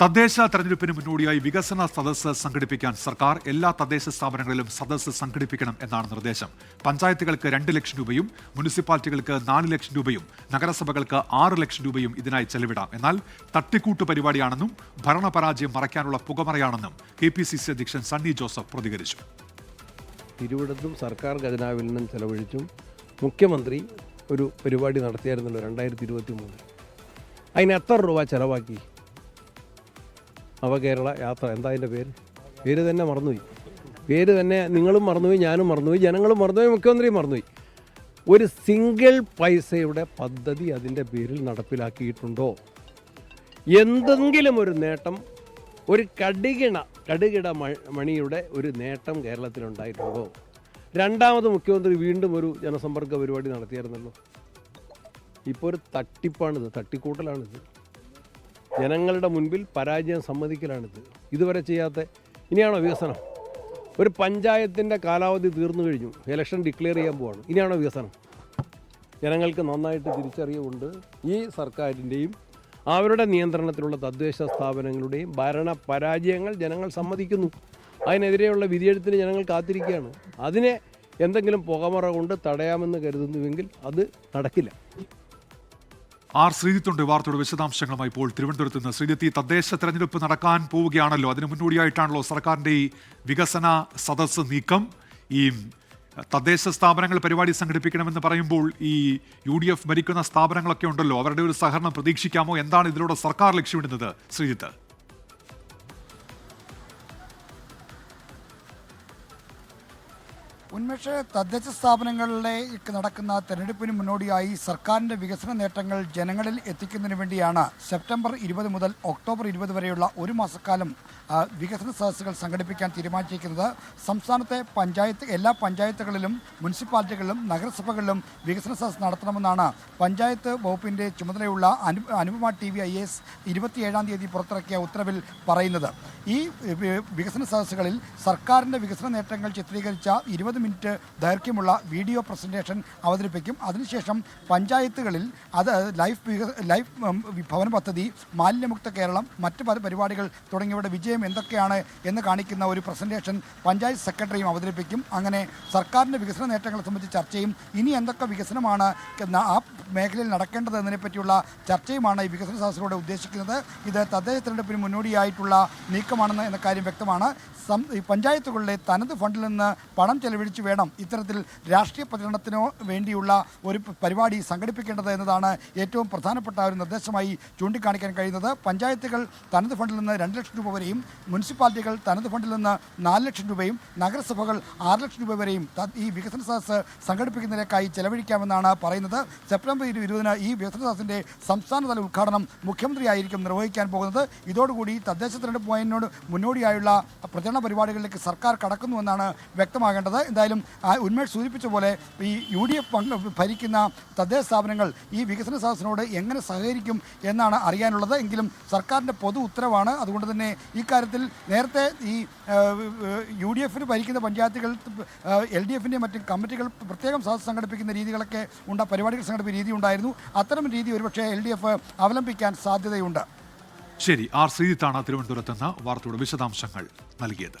തദ്ദേശ തെരഞ്ഞെടുപ്പിന് മുന്നോടിയായി വികസന സദസ്സ് സംഘടിപ്പിക്കാൻ സർക്കാർ എല്ലാ തദ്ദേശ സ്ഥാപനങ്ങളിലും സദസ്സ് സംഘടിപ്പിക്കണം എന്നാണ് നിർദ്ദേശം. പഞ്ചായത്തുകൾക്ക് രണ്ട് ലക്ഷം രൂപയും മുനിസിപ്പാലിറ്റികൾക്ക് നാല് ലക്ഷം രൂപയും നഗരസഭകൾക്ക് ആറ് ലക്ഷം രൂപയും ഇതിനായി ചെലവിടാം. എന്നാൽ തട്ടിക്കൂട്ട് പരിപാടിയാണെന്നും ഭരണപരാജയം മറയ്ക്കാനുള്ള പുകമറയാണെന്നും കെ പി സി സി അധ്യക്ഷൻ സണ്ണി ജോസഫ് പ്രതികരിച്ചു. തിരുവിടത്തും സർക്കാർ ഖജനാവിൽ നിന്നും ചെലവഴിച്ചും മുഖ്യമന്ത്രി ഒരു പരിപാടി നടത്തിയായിരുന്നല്ലോ രണ്ടായിരത്തി ഇരുപത്തി മൂന്നിൽ അതിന് എത്ര രൂപ ചിലവാക്കി? നവകേരള യാത്ര. എന്താ അതിന്റെ പേര്? പേര് തന്നെ മറന്നുപോയി. പേര് തന്നെ നിങ്ങളും മറന്നുപോയി ഞാനും മറന്നുപോയി ജനങ്ങളും മറന്നുപോയി മുഖ്യമന്ത്രിയും മറന്നുപോയി. ഒരു സിംഗിൾ പൈസയുടെ പദ്ധതി അതിന്റെ പേരിൽ നടപ്പിലാക്കിയിട്ടുണ്ടോ? എന്തെങ്കിലും ഒരു നേട്ടം ഒരു കടുകിണ കടുകിട മണിയുടെ ഒരു നേട്ടം കേരളത്തിലുണ്ടായിട്ടുണ്ടോ? രണ്ടാമത് മുഖ്യമന്ത്രി വീണ്ടും ഒരു ജനസമ്പർക്ക പരിപാടി നടത്തിയായിരുന്നല്ലോ. ഇപ്പോൾ ഒരു തട്ടിപ്പാണിത് തട്ടിക്കൂട്ടലാണിത്. ജനങ്ങളുടെ മുൻപിൽ പരാജയം സമ്മതിക്കലാണിത്. ഇതുവരെ ചെയ്യാത്ത ഇനിയാണോ വികസനം? ഒരു പഞ്ചായത്തിന്റെ കാലാവധി തീർന്നു കഴിഞ്ഞു. ഇലക്ഷൻ ഡിക്ലെയർ ചെയ്യാൻ പോവാണ്. ഇനിയാണോ വികസനം? ജനങ്ങൾക്ക് നന്നായിട്ട് തിരിച്ചറിവുണ്ട്. ഈ സർക്കാരിന്റെയും അവരുടെ നിയന്ത്രണത്തിലുള്ള തദ്ദേശ സ്ഥാപനങ്ങളുടെയും ഭരണ പരാജയങ്ങൾ ജനങ്ങൾ സമ്മതിക്കുന്നു. അതിനെതിരെയുള്ള വിധിയെഴുത്തിന് ജനങ്ങൾ കാത്തിരിക്കുകയാണ്. അതിനെ എന്തെങ്കിലും പുകമറ കൊണ്ട് തടയാമെന്ന് കരുതുന്നുവെങ്കിൽ അത് നടക്കില്ല. ആർ ശ്രീജിത്തുണ്ട് വാർത്തയുടെ വിശദാംശങ്ങളുമായി. ഇപ്പോൾ തിരുവനന്തപുരത്ത് നിന്ന് ശ്രീജിത്ത് തദ്ദേശ തെരഞ്ഞെടുപ്പ് നടക്കാൻ പോവുകയാണല്ലോ. അതിന് മുന്നോടിയായിട്ടാണല്ലോ സർക്കാരിന്റെ ഈ വികസന സദസ്സ് നീക്കം. ഈ തദ്ദേശ സ്ഥാപനങ്ങൾ പരിപാടി സംഘടിപ്പിക്കണമെന്ന് പറയുമ്പോൾ ഈ യു ഡി എഫ് ഭരിക്കുന്ന സ്ഥാപനങ്ങളൊക്കെ ഉണ്ടല്ലോ. അവരുടെ ഒരു സഹകരണം പ്രതീക്ഷിക്കാമോ? എന്താണ് ഇതിലൂടെ സർക്കാർ ലക്ഷ്യമിടുന്നത്? ശ്രീജിത്ത്. ഉന്മേഷ തദ്ദേശ സ്ഥാപനങ്ങളിലെ നടക്കുന്ന തെരഞ്ഞെടുപ്പിന് മുന്നോടിയായി സർക്കാരിന്റെ വികസന നേട്ടങ്ങൾ ജനങ്ങളിൽ എത്തിക്കുന്നതിന് വേണ്ടിയാണ് സെപ്റ്റംബർ ഇരുപത് മുതൽ ഒക്ടോബർ ഇരുപത് വരെയുള്ള ഒരു മാസക്കാലം വികസന സദസ്സുകൾ സംഘടിപ്പിക്കാൻ തീരുമാനിച്ചിരിക്കുന്നത്. സംസ്ഥാനത്തെ പഞ്ചായത്ത് എല്ലാ പഞ്ചായത്തുകളിലും മുനിസിപ്പാലിറ്റികളിലും നഗരസഭകളിലും വികസന സദസ് നടത്തണമെന്നാണ് പഞ്ചായത്ത് വകുപ്പിന്റെ ചുമതലയുള്ള Anu Anupama T V I S ഇരുപത്തിയേഴാം തീയതി പുറത്തിറക്കിയ ഉത്തരവിൽ പറയുന്നത്. ഈ വികസന സദസ്സുകളിൽ സർക്കാരിന്റെ വികസന നേട്ടങ്ങൾ ചിത്രീകരിച്ച ഇരുപത് മിനിറ്റ് ദൈർഘ്യമുള്ള വീഡിയോ പ്രസന്റേഷൻ അവതരിപ്പിക്കും. അതിനുശേഷം പഞ്ചായത്തുകളിൽ അത് ലൈഫ് ലൈഫ് ഭവന പദ്ധതി മാലിന്യമുക്ത കേരളം മറ്റ് പല പരിപാടികൾ തുടങ്ങിയവയുടെ വിജയം എന്തൊക്കെയാണ് എന്ന് കാണിക്കുന്ന ഒരു പ്രസന്റേഷൻ പഞ്ചായത്ത് സെക്രട്ടറിയും അവതരിപ്പിക്കും. അങ്ങനെ സർക്കാരിന്റെ വികസന നേട്ടങ്ങളെ സംബന്ധിച്ച് ചർച്ചയും ഇനി എന്തൊക്കെ വികസനമാണ് ആ മേഖലയിൽ നടക്കേണ്ടത് എന്നതിനെപ്പറ്റിയുള്ള ചർച്ചയുമാണ് ഈ വികസന സദസ്സിലൂടെ ഉദ്ദേശിക്കുന്നത്. ഇത് തദ്ദേശ തെരഞ്ഞെടുപ്പിന് മുന്നോടിയായിട്ടുള്ള നീക്കമാണെന്ന് എന്ന കാര്യം വ്യക്തമാണ്. പഞ്ചായത്തുകളിലെ തനത് ഫണ്ടിൽ നിന്ന് പണം ചെലവഴിച്ച് വേണം ഇത്തരത്തിൽ രാഷ്ട്രീയ പ്രചരണത്തിനോ വേണ്ടിയുള്ള ഒരു പരിപാടി സംഘടിപ്പിക്കേണ്ടത് എന്നതാണ് ഏറ്റവും പ്രധാനപ്പെട്ട ഒരു നിർദ്ദേശമായി ചൂണ്ടിക്കാണിക്കാൻ കഴിയുന്നത്. പഞ്ചായത്തുകൾ തനത് ഫണ്ടിൽ നിന്ന് രണ്ട് ലക്ഷം രൂപ വരെയും മുനിസിപ്പാലിറ്റികൾ തനത് ഫണ്ടിൽ നിന്ന് നാല് ലക്ഷം രൂപയും നഗരസഭകൾ ആറ് ലക്ഷം രൂപ വരെയും ഈ വികസന സദസ്സ് സംഘടിപ്പിക്കുന്നതിലേക്കായി ചെലവഴിക്കാമെന്നാണ് പറയുന്നത്. സെപ്റ്റംബർ ഇരു- ഇരുപതിന് ഈ വികസന സദസ്സിന്റെ സംസ്ഥാനതല ഉദ്ഘാടനം മുഖ്യമന്ത്രിയായിരിക്കും നിർവഹിക്കാൻ പോകുന്നത്. ഇതോടുകൂടി തദ്ദേശ തെരഞ്ഞെടുപ്പ് മുന്നോടിയായുള്ള പ്രചരണ പരിപാടികളിലേക്ക് സർക്കാർ കടക്കുന്നുവെന്നാണ് വ്യക്തമാകേണ്ടത്. എന്തായാലും ഉന്മേഷ് സൂചിപ്പിച്ച പോലെ ഈ യു ഡി എഫ് ഭരിക്കുന്ന തദ്ദേശ സ്ഥാപനങ്ങൾ ഈ വികസന സദസ്സിനോട് എങ്ങനെ സഹകരിക്കും എന്നാണ് അറിയാനുള്ളത്. എങ്കിലും സർക്കാരിന്റെ പൊതു ഉത്തരവാണ്. അതുകൊണ്ട് തന്നെ ഈ കാര്യത്തിൽ നേരത്തെ ഈ യു ഡി എഫിന് ഭരിക്കുന്ന പഞ്ചായത്തുകൾ എൽ ഡി എഫിന്റെ മറ്റ് കമ്മിറ്റികൾ പ്രത്യേകം സദസ്സ് സംഘടിപ്പിക്കുന്ന രീതികളൊക്കെ ഉണ്ട. പരിപാടികൾ സംഘടിപ്പിക്കുന്ന രീതി ഉണ്ടായിരുന്നു. അത്തരം രീതി ഒരുപക്ഷെ എൽ ഡി എഫ് അവലംബിക്കാൻ സാധ്യതയുണ്ട്. ശരി ആർ ശ്രീജിത്താണ് തിരുവനന്തപുരത്ത് നിന്ന് വാർത്തയുടെ വിശദാംശങ്ങൾ നൽകിയത്.